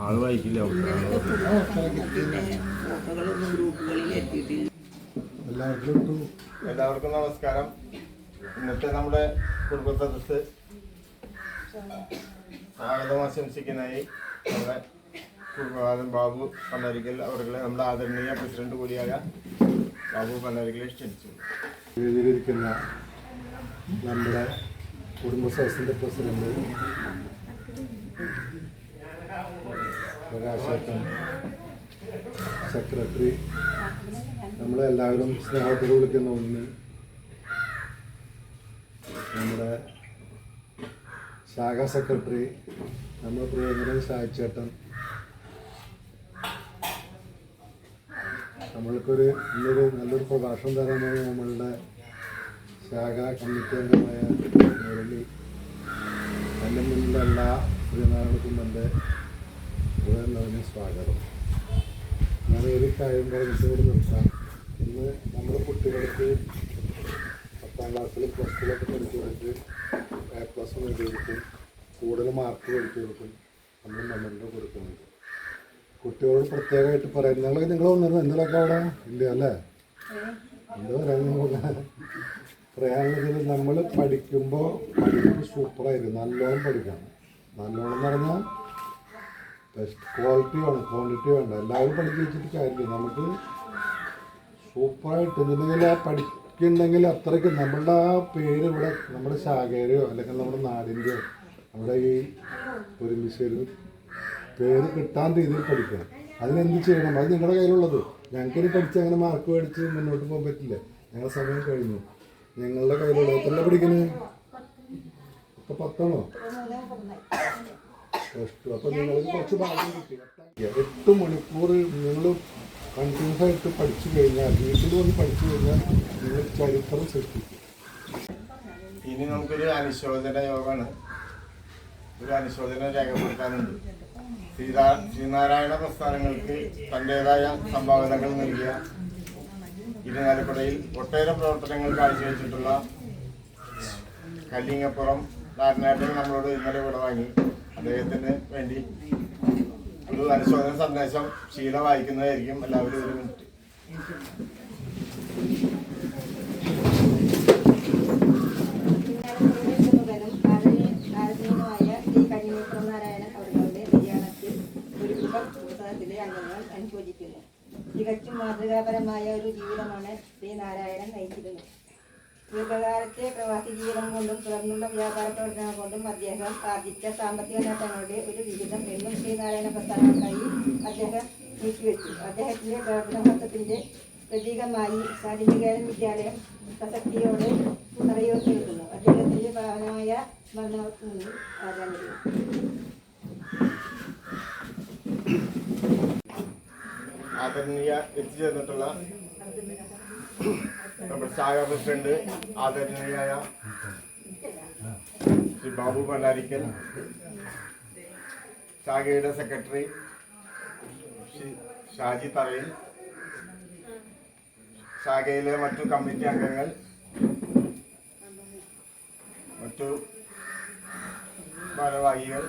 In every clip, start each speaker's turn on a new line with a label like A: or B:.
A: ആൾ വായിക്കില്ല
B: എല്ലാവർക്കും നമസ്കാരം. ഇന്നത്തെ നമ്മുടെ കുടുംബ സദസ് സ്വാഗതം ആശംസിക്കുന്നതായി നമ്മുടെ കുടുംബനാഥൻ ബാബു പണ്ടാരിക്കൽ അവരുടെ നമ്മുടെ ആദരണീയ പ്രസിഡന്റ് കൂടിയായ ബാബു പണ്ടാരിക്കലെ ക്ഷണിച്ചു.
C: എഴുതിയിരിക്കുന്ന നമ്മുടെ കുടുംബ സദസ്സിന്റെ പ്രസിഡന്റ് പ്രകാശേട്ടൻ സെക്രട്ടറി നമ്മളെല്ലാവരും സ്നേഹത്തോട് വിളിക്കുന്ന ഒന്ന് നമ്മുടെ ശാഖാ സെക്രട്ടറി നമ്മുടെ പ്രിയങ്കരൻ ഷായിച്ചേട്ടൻ നമ്മൾക്കൊരു ഇന്നൊരു നല്ലൊരു പ്രഭാഷണം തരാനായി നമ്മളുടെ ശാഖ കമ്മിറ്റി അംഗമായ മുരളി. എന്റെ മുന്നിലുള്ള എല്ലാ ഉടനെ സ്വാഗതം. ഞാൻ ഒരു കാര്യം പറഞ്ഞിട്ട് നിർത്താം. ഇന്ന് നമ്മുടെ കുട്ടികൾക്ക് പത്താം ക്ലാസ്സിൽ പ്ലസ് ടുവിലൊക്കെ പഠിച്ചു കൊടുത്ത് എ പ്ലസ് കൊടുക്കും. കൂടുതൽ മാർക്ക് മേടിച്ചു കൊടുക്കും. നമ്മൾ മെമ്മറിന്റെ കൊടുക്കുന്നുണ്ട്. കുട്ടികളോട് പ്രത്യേകമായിട്ട് പറയാം. നിങ്ങൾ നിങ്ങൾ വന്നിരുന്നു? എന്തിലൊക്കെ അവിടെ? ഇല്ല അല്ലേ? എന്താ പറയാൻ പറയാനുള്ളത് നമ്മൾ പഠിക്കുമ്പോൾ പഠിപ്പ് സൂപ്പറായിരിക്കും. നല്ലോണം പഠിക്കണം. നല്ലോണം എന്ന് പറഞ്ഞാൽ ബെസ്റ്റ് ക്വാളിറ്റി വേണം ക്വാണ്ടിറ്റി വേണ്ട. എല്ലാവരും പഠിച്ച് വെച്ചിട്ട് കാര്യമില്ല. നമുക്ക് സൂപ്പറായിട്ട് എന്തെങ്കിലും ആ പഠിക്കുന്നുണ്ടെങ്കിൽ അത്രയ്ക്ക് നമ്മളുടെ ആ പേര് ഇവിടെ നമ്മുടെ ശാഖയുടെയോ അല്ലെങ്കിൽ നമ്മുടെ നാടിന്റെയോ നമ്മുടെ ഈ ഒരുമിച്ചൊരു പേര് കിട്ടാൻ രീതിയിൽ പഠിക്കണം. അതിനെന്ത് ചെയ്യണം? അത് നിങ്ങളുടെ കയ്യിലുള്ളത്. ഞങ്ങൾക്കിനി പഠിച്ച് അങ്ങനെ മാർക്ക് മേടിച്ച് മുന്നോട്ട് പോകാൻ പറ്റില്ല. ഞങ്ങളുടെ സമയം കഴിഞ്ഞു. ഞങ്ങളുടെ കയ്യിലുള്ളത് എത്ര പഠിക്കുന്നത് ഇപ്പൊ പത്താണോ? അപ്പോൾ നിങ്ങൾക്ക് കുറച്ച് ഭാഗം കിട്ടി. എട്ട് മണിക്കൂർ നിങ്ങൾ കണ്ടിന്യൂസ് ആയിട്ട് പഠിച്ചു കഴിഞ്ഞാൽ വീട്ടിൽ വന്ന് പഠിച്ചു കഴിഞ്ഞാൽ നിങ്ങൾ ചരിത്രം സൃഷ്ടിക്കും.
B: ഇനി നമുക്കൊരു അനുശോചന യോഗമാണ് ഒരു അനുശോചന രേഖപ്പെടുത്താനുണ്ട്. ശ്രീനാ ശ്രീനാരായണ പ്രസ്ഥാനങ്ങൾക്ക് തന്റേതായ സംഭാവനകൾ നൽകിയ ഇരുനാലക്കുടയിൽ ഒട്ടേറെ പ്രവർത്തനങ്ങൾ കാഴ്ചവെച്ചിട്ടുള്ള കല്ലിങ്ങപ്പുറം നാരനാട്ടൻ നമ്മളോട് ഇന്നലെ ഇവിടെ വാങ്ങി. അദ്ദേഹത്തിന് വേണ്ടി ഒരു അനുശോചന സന്ദേശം ശീല വായിക്കുന്നതായിരിക്കും എല്ലാവരും ഒരു മിനിറ്റ്
D: മകനും ആദരണീയനുമായ ശ്രീ കഞ്ഞിമൂത്രം നാരായണൻ അവരുടെ നിര്യാണത്തിൽ ഒരു പുസ്തകത്തിലെ അംഗങ്ങൾ അനുശോചിക്കുന്നു തികച്ചും മാതൃകാപരമായ ഒരു ജീവിതമാണ് ശ്രീ നാരായണൻ നയിച്ചിരുന്നത്. ദീർഘകാലത്തെ പ്രവാസി ജീവിതം കൊണ്ടും തുടർന്നുള്ള വ്യാപാര പ്രവർത്തനം കൊണ്ടും അദ്ദേഹം ആർജിച്ച സാമ്പത്തിക നേട്ടങ്ങളുടെ ഒരു വിഹിതം എന്നും ശ്രീനാരായണ പ്രസ്ഥാനങ്ങൾക്കായി അദ്ദേഹം നീക്കിവെച്ചു. അദ്ദേഹത്തിന്റെ പ്രവർത്തന മഹത്വത്തിന്റെ പ്രതീകമായി സ്വാതിനികേതൻ വിദ്യാലയം പ്രസക്തിയോടെ നിറയോട്ട് നിൽക്കുന്നു അദ്ദേഹത്തിന്റെ പ്രധാനമായ മരണത്തിൽ നിന്നും ആദരണിക്കുന്നു
B: ആദരണീയ എത്തിച്ചേർന്നിട്ടുള്ള നമ്മുടെ ശാഖ പ്രസിഡന്റ് ആദരണീയായ ശ്രീ ബാബു ഭണ്ഡാരിക്കൽ ശാഖയുടെ സെക്രട്ടറി ശ്രീ ഷാജി തറയിൽ ശാഖയിലെ മറ്റു കമ്മിറ്റി അംഗങ്ങൾ മറ്റു ഭാരവാഹികൾ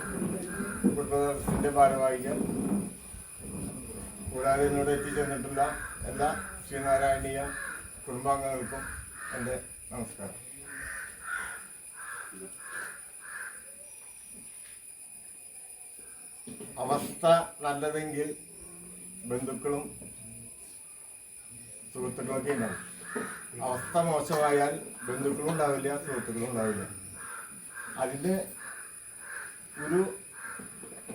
B: കുടുംബത്തിന്റെ ഭാരവാഹികൾ കൂടാതെ എന്നോട് എത്തിച്ചേർന്നിട്ടുള്ള എല്ലാ ശ്രീനാരായണീയ കുടുംബാംഗങ്ങൾക്കും എന്റെ നമസ്കാരം. അവസ്ഥ നല്ലതെങ്കിൽ ബന്ധുക്കളും സുഹൃത്തുക്കളൊക്കെ ഉണ്ടാവും. അവസ്ഥ മോശമായാൽ ബന്ധുക്കളും ഉണ്ടാവില്ല സുഹൃത്തുക്കളും ഉണ്ടാവില്ല. അതിന്റെ ഒരു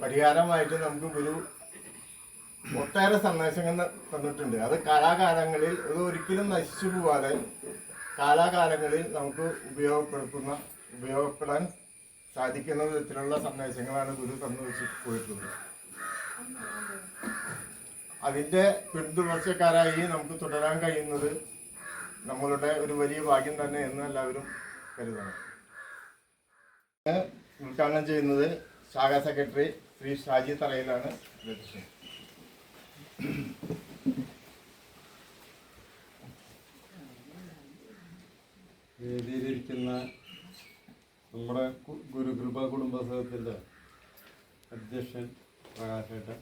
B: പരിഹാരമായിട്ട് നമുക്ക് ഒരു ഒട്ടേറെ സന്ദേശങ്ങൾ തന്നിട്ടുണ്ട്. അത് കാലാകാലങ്ങളിൽ അത് ഒരിക്കലും നശിച്ചു പോവാതെ കാലാകാലങ്ങളിൽ നമുക്ക് ഉപയോഗപ്പെടുത്തുന്ന ഉപയോഗപ്പെടാൻ സാധിക്കുന്ന വിധത്തിലുള്ള സന്ദേശങ്ങളാണ് ഗുരു തന്നു വെച്ച് പോയിട്ടുള്ളത് അതിന്റെ പിന്തുടർച്ചക്കാരായി നമുക്ക് തുടരാൻ കഴിയുന്നത് നമ്മളുടെ ഒരു വലിയ ഭാഗ്യം തന്നെ എന്ന് എല്ലാവരും കരുതണം. ഉദ്ഘാടനം ചെയ്യുന്നത് ശാഖാ സെക്രട്ടറി ശ്രീ ഷാജി തറയിലാണ് അധ്യക്ഷൻ
E: വേദിയിലിരിക്കുന്ന നമ്മുടെ ഗുരുകൃപ കുടുംബസംഘത്തിന്റെ അധ്യക്ഷൻ പ്രകാശേട്ടൻ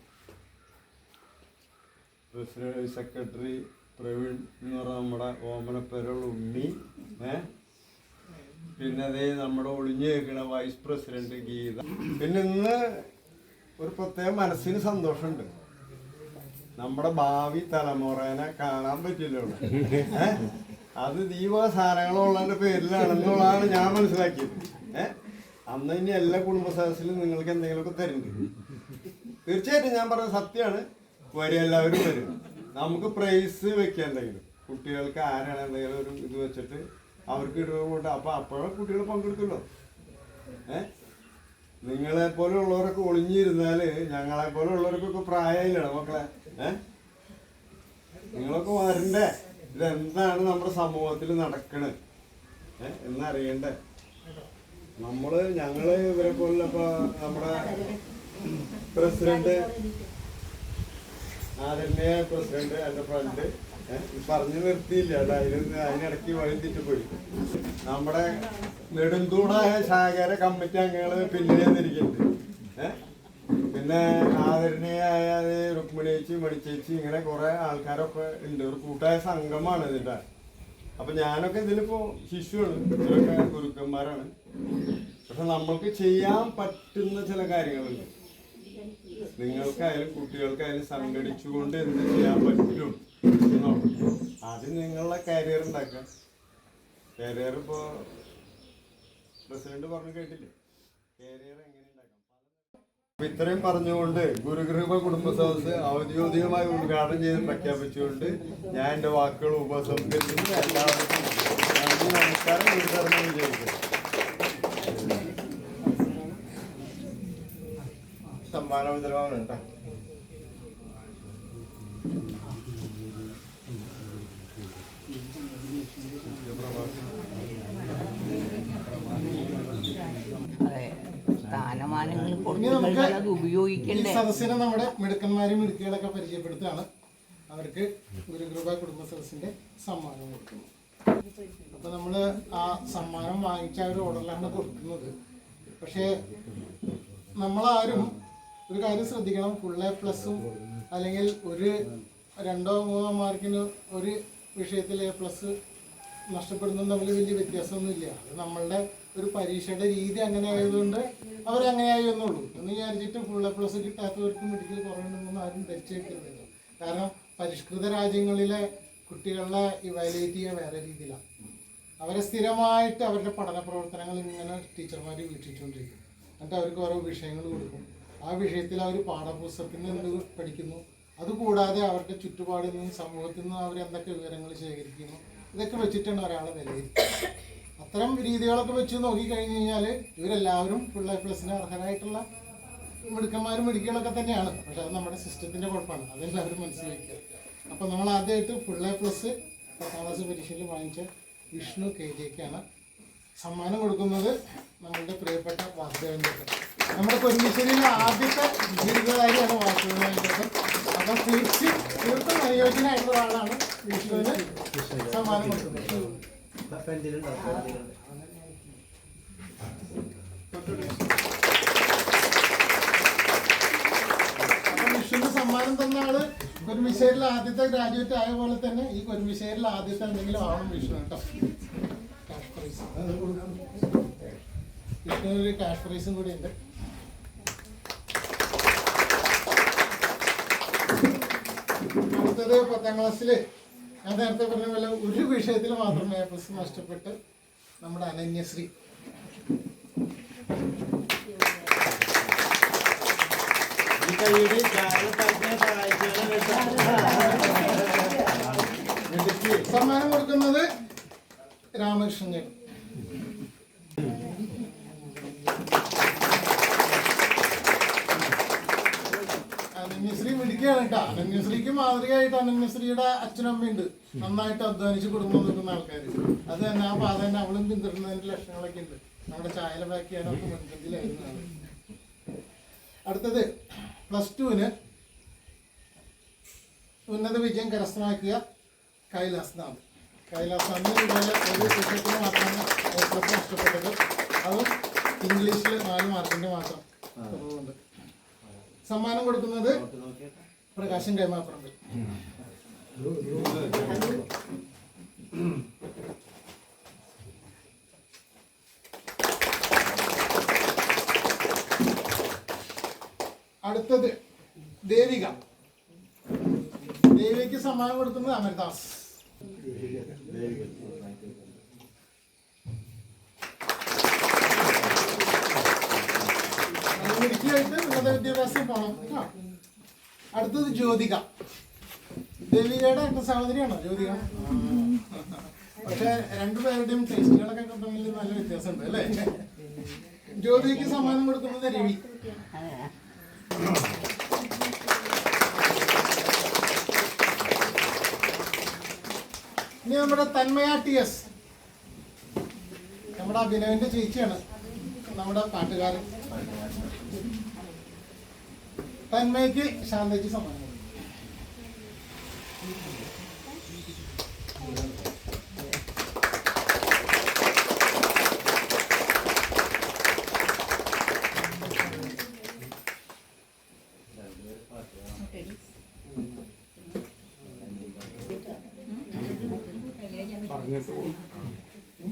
E: പ്രസിഡന്റ് സെക്രട്ടറി പ്രവീൺ എന്ന് പറഞ്ഞ നമ്മുടെ ഓമനപ്പേരുള്ള ഉണ്ണി ഏ? പിന്നെ അതേ നമ്മുടെ ഒളിഞ്ഞു കേൾക്കുന്ന വൈസ് പ്രസിഡന്റ് ഗീത. പിന്നെ ഇന്ന് ഒരു പ്രത്യേക മനസ്സിന് സന്തോഷമുണ്ട്. നമ്മുടെ ഭാവി തലമുറേനെ കാണാൻ പറ്റില്ല അത് ദീപ സാധനങ്ങളുള്ളതിന്റെ പേരിലാണെന്നുള്ളതാണ് ഞാൻ മനസ്സിലാക്കിയത്. ഏഹ് അന്ന് ഇനി എല്ലാ കുടുംബ സദസ്സിലും നിങ്ങൾക്ക് എന്തെങ്കിലുമൊക്കെ തരുന്നുണ്ട്. തീർച്ചയായിട്ടും ഞാൻ പറഞ്ഞ സത്യമാണ്. വരും എല്ലാവരും വരും. നമുക്ക് പ്രൈസ് വെക്കാം എന്തെങ്കിലും. കുട്ടികൾക്ക് ആരാണ് എന്തെങ്കിലും ഒരു ഇത് വെച്ചിട്ട് അവർക്ക് ഇടപെട്ട് അപ്പൊ അപ്പോഴും കുട്ടികൾ പങ്കെടുക്കുമല്ലോ ഏഹ് നിങ്ങളെ ഒളിഞ്ഞിരുന്നാൽ ഞങ്ങളെ ഉള്ളവർക്കൊക്കെ പ്രായമില്ലല്ലോ മക്കളെ? നിങ്ങളൊക്കെ വരണ്ടേ? ഇതെന്താണ് നമ്മുടെ സമൂഹത്തിൽ നടക്കണത് ഏഹ് എന്നറിയണ്ടേ? നമ്മൾ ഞങ്ങൾ ഇവരെ പോലെ ഇപ്പൊ നമ്മുടെ പ്രസിഡന്റ് ആദരണീയ പ്രസിഡന്റ് എന്റെ ഫ്രണ്ട് പറഞ്ഞു നിർത്തിയില്ല. അതിന് അതിനിടയ്ക്ക് വഴി തെറ്റിപ്പോയി. നമ്മുടെ നെടുന്തൂടായ ശാഖര കമ്മിറ്റി അംഗങ്ങൾ പിന്നിലേന്നിരിക്കുന്നുണ്ട്. ഏഹ് പിന്നെ ആദരണീയായ രുക്മിണിയേച്ചി മണിച്ചേച്ചി ഇങ്ങനെ കുറെ ആൾക്കാരൊക്കെ ഉണ്ട്. ഒരു കൂട്ടായ സംഘമാണ് ഇതിന്റെ. അപ്പൊ ഞാനൊക്കെ ഇതിലിപ്പോ ശിശുവാണ്. ഇവരൊക്കെ ഗുരുക്കന്മാരാണ്. പക്ഷെ നമ്മൾക്ക് ചെയ്യാൻ പറ്റുന്ന ചില കാര്യങ്ങളുണ്ട്. നിങ്ങൾക്കായാലും കുട്ടികൾക്കായാലും സംഘടിച്ചുകൊണ്ട് എന്ത് ചെയ്യാൻ പറ്റും അത് നിങ്ങളുടെ കരിയർ ഉണ്ടാക്കുക. കരിയർ ഇപ്പോ പ്രസിഡന്റ് പറഞ്ഞു കേട്ടില്ലേ? കരിയർ അപ്പൊ ഇത്രയും പറഞ്ഞുകൊണ്ട് ഗുരുഗൃഹ കുടുംബ സദസ് ഔദ്യോഗികമായി ഉദ്ഘാടനം ചെയ്ത് പ്രഖ്യാപിച്ചുകൊണ്ട് ഞാൻ എന്റെ വാക്കുകൾ ഉപസംഹരിക്കുന്നു. എല്ലാവർക്കും നന്ദി നമസ്കാരം. ഗുരുധർമ്മം
B: സമ്മാന
F: ഇനി നമുക്ക്
G: അത്
F: ഈ
G: ഉപയോഗിക്കണ്ടേ
F: സദസ്സിനെ നമ്മുടെ മിടുക്കന്മാരും മിടുക്കികളൊക്കെ പരിചയപ്പെടുത്തുകയാണ്. അവർക്ക് ഗുരുകൃപ കുടുംബ സദസ്സിന്റെ സമ്മാനം കൊടുക്കുന്നു. അപ്പൊ നമ്മൾ ആ സമ്മാനം വാങ്ങിച്ച ആ ഒരു ഓർഡറിലാണ് കൊടുക്കുന്നത്. പക്ഷേ നമ്മളാരും ഒരു കാര്യം ശ്രദ്ധിക്കണം. ഫുൾ എ പ്ലസും അല്ലെങ്കിൽ ഒരു രണ്ടോ മൂന്നോ മാർക്കിന് ഒരു വിഷയത്തിൽ എ പ്ലസ് നഷ്ടപ്പെടുന്നതും തമ്മിൽ വലിയ വ്യത്യാസമൊന്നുമില്ല. അത് നമ്മളുടെ ഒരു പരീക്ഷയുടെ രീതി അങ്ങനെ ആയതുകൊണ്ട് അവരങ്ങനെയായി വന്നോളൂ. എന്ന് വിചാരിച്ചിട്ട് ഫുൾ എ പ്ലസ് കിട്ടാത്തവർക്ക് മെഡിക്കൽ കുറവുണ്ടെന്നൊന്നും ആരും ധരിച്ചേക്കുന്നില്ല കാരണം പരിഷ്കൃത രാജ്യങ്ങളിലെ കുട്ടികളെ ഇവാലുവേറ്റ് ചെയ്യുക വേറെ രീതിയിലാണ് അവരെ സ്ഥിരമായിട്ട് അവരുടെ പഠന പ്രവർത്തനങ്ങൾ ഇങ്ങനെ ടീച്ചർമാർ വീക്ഷിച്ചുകൊണ്ടിരിക്കും. എന്നിട്ട് അവർക്ക് ഓരോ വിഷയങ്ങൾ കൊടുക്കും. ആ വിഷയത്തിൽ അവർ പാഠപുസ്തകത്തിൽ നിന്ന് എന്ത് പഠിക്കുന്നു? അതുകൂടാതെ അവരുടെ ചുറ്റുപാടിൽ നിന്നും സമൂഹത്തിൽ നിന്നും അവർ എന്തൊക്കെ വിവരങ്ങൾ ശേഖരിക്കുന്നു? ഇതൊക്കെ വെച്ചിട്ടാണ് ഒരാളെ വിലയിരുത്തുന്നത്. അത്തരം രീതികളൊക്കെ വെച്ച് നോക്കി കഴിഞ്ഞു കഴിഞ്ഞാൽ ഇവരെല്ലാവരും പിള്ളേർ പ്ലസിന് അർഹരായിട്ടുള്ള മിടുക്കന്മാരും മിടുക്കികളൊക്കെ തന്നെയാണ്. പക്ഷെ അത് നമ്മുടെ സിസ്റ്റത്തിന്റെ കുഴപ്പമാണ്. അതെല്ലാവരും മനസ്സിലാക്കുക അപ്പോൾ നമ്മൾ ആദ്യമായിട്ട് എ പ്ലസ് പത്താം ക്ലാസ് പരീക്ഷയിൽ വാങ്ങിച്ച വിഷ്ണു കെ ജെക്കാണ് സമ്മാനം കൊടുക്കുന്നത് നമ്മളുടെ പ്രിയപ്പെട്ട വാസുദേവൻ ചേട്ടൻ നമ്മുടെ പൊന്നീശ്വരിയിലെ ആദ്യത്തെ ബിരുദധാരിയാണ് വാസുദേവൻ അപ്പൊ അപ്പം തീർച്ച തീർത്തും അനുയോജ്യനായിട്ടുള്ള ആളാണ് വിഷ്ണുവിന് സമ്മാനം കൊടുക്കുന്നത്. വിഷ്ണുവിന് സമ്മാനം തന്ന ആൾ കുരുമിശ്ശേരിയിൽ ആദ്യത്തെ ഗ്രാജുവേറ്റ് ആയ പോലെ തന്നെ ഈ കുരുമിശ്ശേരിയിൽ ആദ്യത്തെ എന്തെങ്കിലും ആവണം വിഷ്ണു കേട്ടോ. വിഷ്ണുവിനൊരു ക്യാഷ് പ്രൈസും കൂടി ഉണ്ട് അടുത്തത് പത്താം ക്ലാസ്സിൽ ഞാൻ നേരത്തെ പറഞ്ഞ പോലെ ഒരു വിഷയത്തിൽ മാത്രം എ പ്ലസ് നഷ്ടപ്പെട്ട് നമ്മുടെ അനന്യശ്രീ സമ്മാനം കൊടുക്കുന്നത് രാമകൃഷ്ണൻ അനന്യശ്രീ പിടിക്കുകയാണ് കേട്ടോ അനന്യശ്രീക്ക് മാതൃകയായിട്ട് അനന്യശ്രീയുടെ അച്ഛനമ്മയുണ്ട് നന്നായിട്ട് അധ്വാനിച്ച് കുടുംബം നോക്കുന്ന ആൾക്കാർ അത് തന്നെ ആ പാത തന്നെ അവളും പിന്തുടരുന്നതിന്റെ ലക്ഷണങ്ങളൊക്കെ ഉണ്ട്. നമ്മുടെ ചായല മുൻപന്തിയിലായിരുന്നു അടുത്തത് പ്ലസ് ടുവിന് ഉന്നത വിജയം കരസ്ഥമാക്കിയ കൈലാസ്നാഥ് കൈലാസ്നാഥിന് കൈലാസ് നാഥ് ഇതുപോലെ ഒരു വിഷയത്തിന് മാത്രമാണ് ഏറ്റവും പ്ലസ് നഷ്ടപ്പെട്ടത്. അതും ഇംഗ്ലീഷിൽ നാല് മാർക്കിന്റെ മാത്രം. സമ്മാനം കൊടുക്കുന്നത് പ്രകാശൻ കൈമാപ്പറമ്പിൽ അടുത്തത് ദേവിക. ദേവിക്ക് സമ്മാനം കൊടുക്കുന്നത് അമർദാസ് ഇടുക്കിയായിട്ട് ഉന്നത വിദ്യാഭ്യാസം പോകണം കേട്ടോ. അടുത്തത് ജ്യോതിക. ദേവികയുടെ ഒക്കെ സഹോദരിയാണോ ജ്യോതിക? പക്ഷെ രണ്ടുപേരുടെയും ടേസ്റ്റുകളൊക്കെ തമ്മിൽ നല്ല വ്യത്യാസമുണ്ട് അല്ലേ? ജ്യോതിക്ക് സമ്മാനം കൊടുക്കുന്നത് രവി. ഇനി നമ്മുടെ തന്മയ ടി എസ് നമ്മുടെ അഭിനവിന്റെ ചേച്ചിയാണ് നമ്മുടെ പാട്ടുകാരൻ. തന്മയ്ക്ക് ശാന്തയ്ക്ക് സമ്മാനം.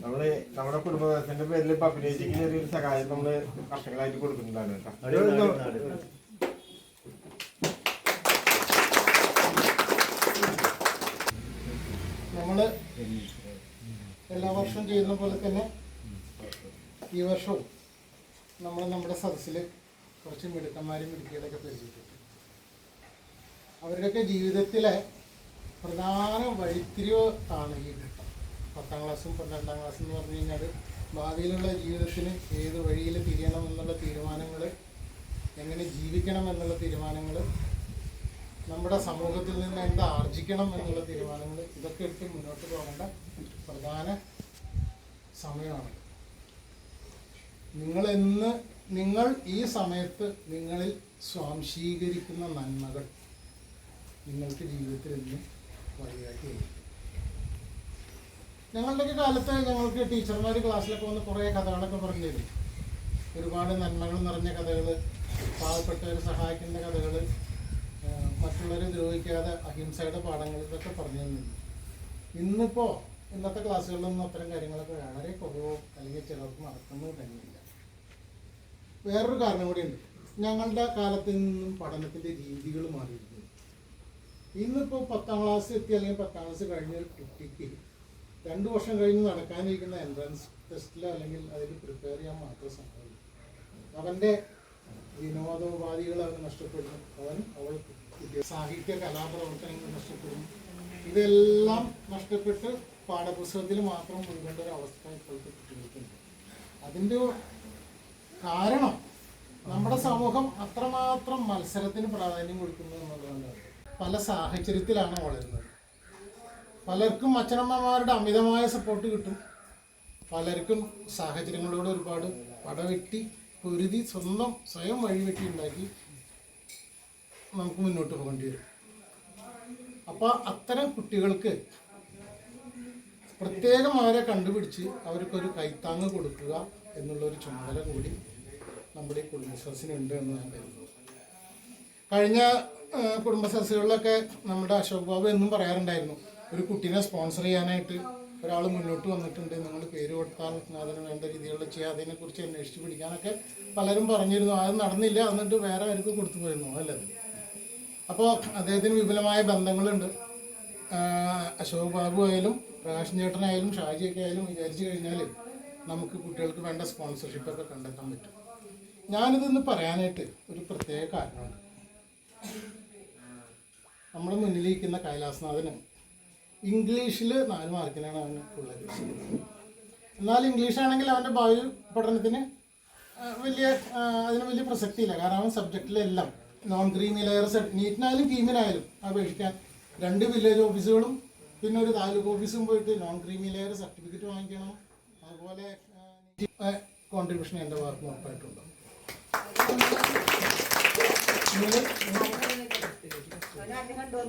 B: നമ്മൾ നമ്മുടെ കുടുംബത്തിന്റെ പേരിൽ ഇപ്പൊ അഭിനയിച്ചിക്ക് ഒരു സഹായം നമ്മൾ കർഷകരായിട്ട് കൊടുക്കുന്നുണ്ടാണ് കേട്ടോ
F: നമ്മൾ എല്ലാ വർഷവും ചെയ്യുന്ന പോലെ തന്നെ ഈ വർഷവും നമ്മൾ നമ്മുടെ സദസ്സിൽ മിടുക്കന്മാരും മിടുക്കികളൊക്കെ പരിചയപ്പെട്ടു. അവരുടെയൊക്കെ ജീവിതത്തിലെ പ്രധാന വഴിത്തിരിവ് ആണ് ഈ ഘട്ടം. പത്താം ക്ലാസ്സും പന്ത്രണ്ടാം ക്ലാസ്സും എന്ന് പറഞ്ഞു കഴിഞ്ഞാൽ ഭാവിയിലുള്ള ജീവിതത്തിന് ഏത് വഴിയിൽ തിരിയണം എന്നുള്ള തീരുമാനങ്ങൾ എങ്ങനെ ജീവിക്കണം എന്നുള്ള തീരുമാനങ്ങൾ നമ്മുടെ സമൂഹത്തിൽ നിന്ന് എന്ത് ആർജിക്കണം എന്നുള്ള തീരുമാനങ്ങൾ ഇതൊക്കെ എടുത്ത് മുന്നോട്ട് പോകേണ്ട പ്രധാന സമയമാണ്. നിങ്ങൾ എന്ന് നിങ്ങൾ ഈ സമയത്ത് നിങ്ങളിൽ സ്വാംശീകരിക്കുന്ന നന്മകൾ നിങ്ങൾക്ക് ജീവിതത്തിൽ ഇന്ന് വഴികാട്ടി ഞങ്ങളുടെയൊക്കെ കാലത്ത് ഞങ്ങൾക്ക് ടീച്ചർമാർ ക്ലാസ്സിലൊക്കെ വന്ന് കുറേ കഥകളൊക്കെ പറഞ്ഞു തരും. ഒരുപാട് നന്മകൾ നിറഞ്ഞ കഥകൾ പാവപ്പെട്ടവരെ സഹായിക്കുന്ന കഥകൾ മറ്റുള്ളവരെ ദ്രോഹിക്കാതെ അഹിംസയുടെ പാഠങ്ങൾ ഇതൊക്കെ പറഞ്ഞു തന്നിരുന്നു ഇന്നിപ്പോൾ ഇന്നത്തെ ക്ലാസ്സുകളിലൊന്നും അത്തരം കാര്യങ്ങളൊക്കെ വളരെ കുറവോ അല്ലെങ്കിൽ ചിലർക്ക് നടക്കുന്നത് തന്നെയില്ല വേറൊരു കാരണം കൂടിയുണ്ട്. ഞങ്ങളുടെ കാലത്ത് നിന്നും പഠനത്തിന്റെ രീതികൾ മാറിയിരുന്നു. ഇന്നിപ്പോൾ പത്താം ക്ലാസ് എത്തി അല്ലെങ്കിൽ പത്താം ക്ലാസ് കഴിഞ്ഞ ഒരു കുട്ടിക്ക് രണ്ട് വർഷം കഴിഞ്ഞ് നടക്കാനിരിക്കുന്ന എൻട്രൻസ് ടെസ്റ്റിൽ അല്ലെങ്കിൽ അതിൽ പ്രിപ്പയർ ചെയ്യാൻ മാത്രമേ സംഭവിക്കും അവന്റെ വിനോദോപാധികൾ അവൻ നഷ്ടപ്പെടുന്നു. അവൻ അവൾ സാഹിത്യ കലാപ്രവർത്തനങ്ങൾ നഷ്ടപ്പെടുന്നു. ഇതെല്ലാം നഷ്ടപ്പെട്ട് പാഠപുസ്തകത്തിൽ മാത്രം ഉൾക്കൊണ്ട ഒരു അവസ്ഥ ഇപ്പോഴത്തെ കുട്ടികൾക്കുണ്ട് അതിന്റെ കാരണം നമ്മുടെ സമൂഹം അത്രമാത്രം മത്സരത്തിന് പ്രാധാന്യം കൊടുക്കുന്നു എന്നുള്ളതാണ്. പല സാഹചര്യത്തിലാണ് വളരുന്നത്. പലർക്കും അച്ഛനമ്മമാരുടെ അമിതമായ സപ്പോർട്ട് കിട്ടും. പലർക്കും സാഹചര്യങ്ങളോട് ഒരുപാട് പടവെട്ടി പൊരുതി സ്വന്തം സ്വയം വഴിവെട്ടി ഉണ്ടാക്കി നമുക്ക് മുന്നോട്ട് പോകേണ്ടി വരും. അപ്പോൾ അത്തരം കുട്ടികൾക്ക് പ്രത്യേകം അവരെ കണ്ടുപിടിച്ച് അവർക്കൊരു കൈത്താങ്ങ് കൊടുക്കുക എന്നുള്ളൊരു ചുമതല കൂടി നമ്മുടെ ഈ കുടുംബശ്വാസിനുണ്ട് എന്ന് ഞാൻ കരുതുന്നു. കഴിഞ്ഞ കുടുംബ സദസ്സുകളിലൊക്കെ നമ്മുടെ അശോക് ബാബു എന്നും പറയാറുണ്ടായിരുന്നു ഒരു കുട്ടീനെ സ്പോൺസർ ചെയ്യാനായിട്ട് ഒരാൾ മുന്നോട്ട് വന്നിട്ടുണ്ട് നിങ്ങൾ പേര് കൊടുത്താൽ അതിന് വേണ്ട രീതിയിലുള്ള ചെയ്യാം അതിനെക്കുറിച്ച് അന്വേഷിച്ച് പിടിക്കാനൊക്കെ പലരും പറഞ്ഞിരുന്നു. അത് നടന്നില്ല എന്നിട്ട് വേറെ ആർക്ക് കൊടുത്തു പോയിരുന്നു അല്ലേ? അപ്പോൾ അദ്ദേഹത്തിന് വിപുലമായ ബന്ധങ്ങളുണ്ട്. അശോക് ബാബു ആയാലും പ്രകാശൻ ചേട്ടനായാലും ഷാജിയൊക്കെ ആയാലും വിചാരിച്ചു കഴിഞ്ഞാൽ നമുക്ക് കുട്ടികൾക്ക് വേണ്ട സ്പോൺസർഷിപ്പൊക്കെ കണ്ടെത്താൻ പറ്റും. ഞാനിതൊന്ന് പറയാനായിട്ട് ഒരു പ്രത്യേക കാരണമുണ്ട്. നമ്മുടെ മുന്നിലിരിക്കുന്ന കൈലാസനാഥന് ഇംഗ്ലീഷിൽ നാല് മാർക്കിനാണ് അവന് ഉള്ളത്. എന്നാൽ ഇംഗ്ലീഷ് ആണെങ്കിൽ അവന്റെ ഭാവി പഠനത്തിന് വലിയ അതിന് വലിയ പ്രസക്തിയില്ല. കാരണം അവൻ സബ്ജക്റ്റിലെല്ലാം നോൺ ക്രീമി ലെയർ സെറ്റ് നീറ്റിനായാലും കീമിനായാലും അപേക്ഷിക്കാൻ രണ്ട് വില്ലേജ് ഓഫീസുകളും പിന്നെ ഒരു താലൂക്ക് ഓഫീസും പോയിട്ട് നോൺ ക്രീമി ലെയർ സർട്ടിഫിക്കറ്റ് വാങ്ങിക്കണം. അതുപോലെ കോൺട്രിബ്യൂഷൻ എന്റെ ഭാഗത്ത് ഉറപ്പായിട്ടുണ്ട്.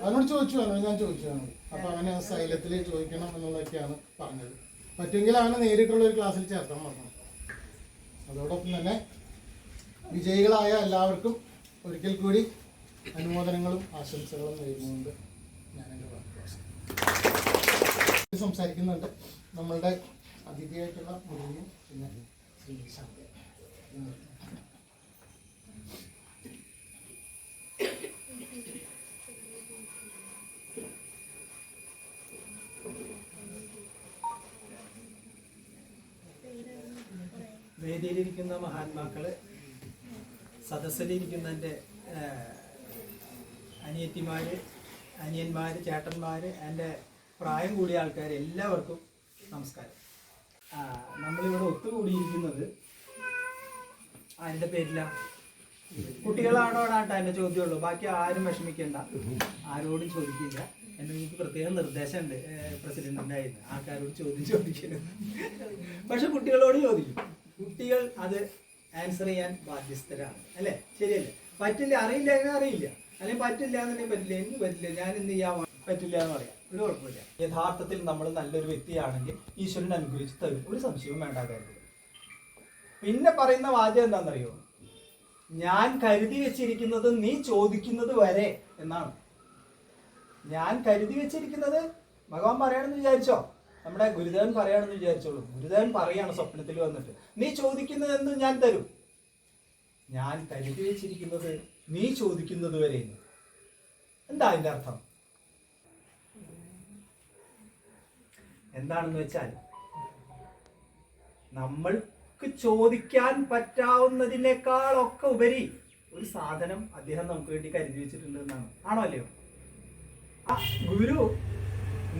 F: അവനോട് ചോദിച്ചു അവനോട് ഞാൻ ചോദിച്ചു. അവനോട് അപ്പൊ ആ സൈലത്തിൽ ചോദിക്കണം എന്നുള്ളതൊക്കെയാണ് പറഞ്ഞത്. പറ്റുമെങ്കിൽ അവനെ നേരിട്ടുള്ള ഒരു ക്ലാസ്സിൽ ചേർക്കാൻ പറഞ്ഞു അതോടൊപ്പം തന്നെ വിജയികളായ എല്ലാവർക്കും ഒരിക്കൽ കൂടി അനുമോദനങ്ങളും ആശംസകളും നേരുന്നുണ്ട് ഞാൻ വാക്ക്. സംസാരിക്കുന്നുണ്ട് നമ്മളുടെ അതിഥിയായിട്ടുള്ള മുരളിയും പിന്നെ ശ്രീ ശാന്തി
H: വേദിയിലിരിക്കുന്ന മഹാത്മാക്കൾ സദസ്സിലിരിക്കുന്ന എന്റെ അനിയത്തിമാര് അനിയന്മാര് ചേട്ടന്മാര് എന്റെ പ്രായം കൂടിയ ആൾക്കാർ എല്ലാവർക്കും നമസ്കാരം. നമ്മളിവിടെ ഒത്തുകൂടിയിരിക്കുന്നത് അതിന്റെ പേരില കുട്ടികളാണോടാട്ടോ എന്റെ ചോദ്യമുള്ളൂ. ബാക്കി ആരും വിഷമിക്കണ്ട. ആരോടും ചോദിക്കില്ല. എന്നെ എനിക്ക് പ്രത്യേക നിർദ്ദേശമുണ്ട് പ്രസിഡന്റിന്റെ ആയിരുന്നു ആൾക്കാരോട് ചോദ്യം ചോദിക്കരുത്. പക്ഷെ കുട്ടികളോട് ചോദിക്കും. കുട്ടികൾ അത് ആൻസർ ചെയ്യാൻ ബാധ്യസ്ഥരാണ്. അല്ലേ? ശരിയല്ലേ? പറ്റില്ല. അറിയില്ല എന്നെ അറിയില്ല? അല്ലെങ്കിൽ പറ്റില്ല എന്നുണ്ടെങ്കിൽ പറ്റില്ല. എനിക്ക് പറ്റില്ല? ഞാൻ എന്ത് ചെയ്യാൻ പറ്റില്ല എന്ന് പറയാം. ഒരു കുഴപ്പമില്ല. യഥാർത്ഥത്തിൽ നമ്മൾ നല്ലൊരു വ്യക്തിയാണെങ്കിൽ ഈശ്വരൻ അനുഗ്രഹിച്ച് തരും. ഒരു സംശയവും വേണ്ട പിന്നെ പറയുന്ന വാചകം എന്താണെന്നറിയോ? ഞാൻ കരുതി വെച്ചിരിക്കുന്നത് നീ ചോദിക്കുന്നത് വരെ എന്നാണ്. ഞാൻ കരുതി വെച്ചിരിക്കുന്നത് ഭഗവാൻ പറയണമെന്ന് വിചാരിച്ചോ? നമ്മുടെ ഗുരുദേവൻ പറയണമെന്ന് വിചാരിച്ചോളൂ. ഗുരുദേവൻ പറയാണ് സ്വപ്നത്തിൽ വന്നിട്ട്. നീ ചോദിക്കുന്നത് എന്തും ഞാൻ തരും. ഞാൻ കരുതി വെച്ചിരിക്കുന്നത് നീ ചോദിക്കുന്നത് വരെ എന്ന്. എന്താ അതിന്റെ അർത്ഥം? എന്താണെന്ന് വെച്ചാൽ നമ്മൾക്ക് ചോദിക്കാൻ പറ്റാവുന്നതിനേക്കാളൊക്കെ ഉപരി ഒരു സാധനം അദ്ദേഹം നമുക്ക് വേണ്ടി കരുതി വെച്ചിട്ടുണ്ട് എന്നാണ്. ആണോ അല്ലയോ? ഗുരു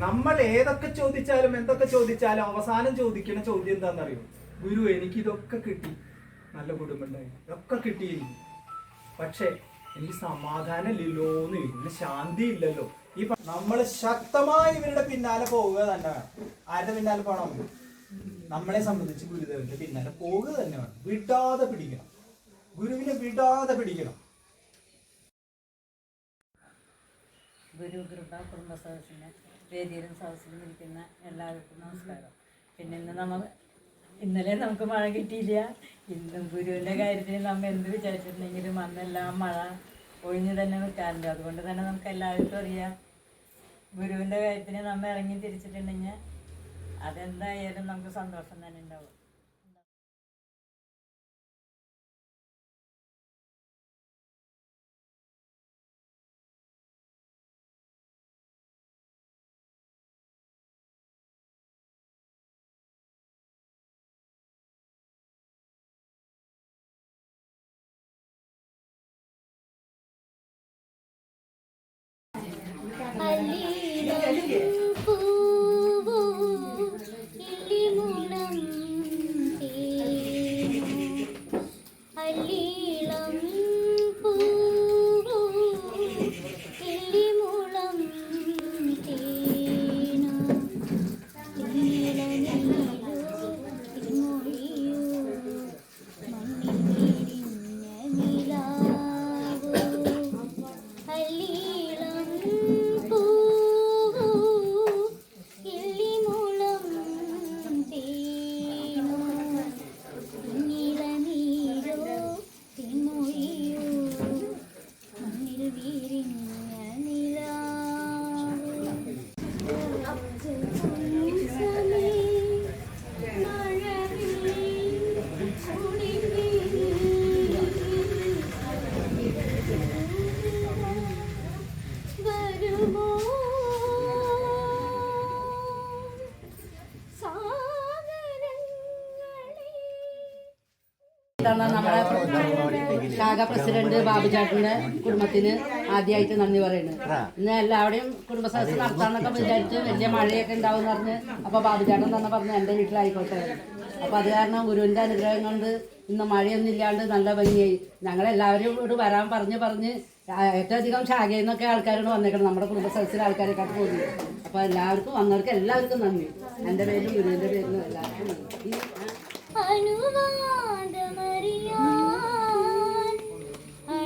H: നമ്മൾ ഏതൊക്കെ ചോദിച്ചാലും എന്തൊക്കെ ചോദിച്ചാലും അവസാനം ചോദിക്കുന്ന ചോദ്യം എന്താണെന്നറിയോ? ഗുരു എനിക്ക് ഇതൊക്കെ കിട്ടി. നല്ല കുടുംബമുണ്ടായി. ഇതൊക്കെ കിട്ടി എനിക്ക് പക്ഷേ എനിക്ക് സമാധാനമില്ലല്ലോ എന്ന് ഇന്ന് ശാന്തി ഇല്ലല്ലോ ഈ നമ്മൾ ശക്തമായി ഇവരുടെ പിന്നാലെ പോവുക തന്നെ ആരുടെ പിന്നാലെ പോകണം നമ്മളെ സംബന്ധിച്ച് ഗുരുദേവന്റെ പിന്നാലെ പോവുക തന്നെ വേണം. വിടാതെ പിടിക്കണം. ഗുരുവിനെ വിടാതെ പിടിക്കണം.
I: ഗുരു കൃപ കുടുംബ സദസ്സിന് വേദിയിലും സദസ്സിലും ഇരിക്കുന്ന എല്ലാവർക്കും നമസ്കാരം. പിന്നെ ഇന്ന് നമ്മൾ ഇന്നലെ നമുക്ക് മഴ കിട്ടിയില്ല. ഇന്നും ഗുരുവിന്റെ കാര്യത്തിൽ നമ്മൾ എന്ത് വിചാരിച്ചിട്ടുണ്ടെങ്കിലും അന്നെല്ലാം മഴ ഒഴിഞ്ഞു തന്നെ നിൽക്കാറുണ്ട്. അതുകൊണ്ട് തന്നെ നമുക്ക് എല്ലാവർക്കും അറിയാം. ഗുരുവിന്റെ കാര്യത്തിന് നമ്മൾ ഇറങ്ങി തിരിച്ചിട്ടുണ്ടെങ്കിൽ അതെന്തായാലും നമുക്ക് സന്തോഷം തന്നെ ഉണ്ടാവും.
J: അല്ലീളം ശാഖ പ്രസിഡന്റ് ബാബുചാട്ടിന്റെ കുടുംബത്തിന് ആദ്യമായിട്ട് നന്ദി പറയുന്നത് ഇന്ന് എല്ലാവരുടെയും കുടുംബ സദസ്സ് നടത്താന്നൊക്കെ വിചാരിച്ച് വലിയ മഴയൊക്കെ ഉണ്ടാവും പറഞ്ഞ് അപ്പൊ ബാബുചാട്ടൻ തന്നെ പറഞ്ഞു എന്റെ വീട്ടിലായിക്കോട്ടെ. അപ്പൊ അത് കാരണം ഗുരുവിന്റെ അനുഗ്രഹം കൊണ്ട് ഇന്ന് മഴയൊന്നും ഇല്ലാണ്ട് നല്ല ഭംഗിയായി. ഞങ്ങൾ എല്ലാവരും ഇവിടെ വരാൻ പറഞ്ഞ് പറഞ്ഞ് ഏറ്റവും അധികം ശാഖയിൽ നിന്നൊക്കെ ആൾക്കാരോട് വന്നേക്കണം. നമ്മുടെ കുടുംബ സദസ്സിലെ ആൾക്കാരെക്കാട്ട് പോകുന്നത് അപ്പൊ എല്ലാവർക്കും വന്നവർക്ക് എല്ലാവർക്കും നന്ദി. എന്റെ പേരും ഗുരുവിന്റെ പേരിലും എല്ലാവർക്കും നന്ദി.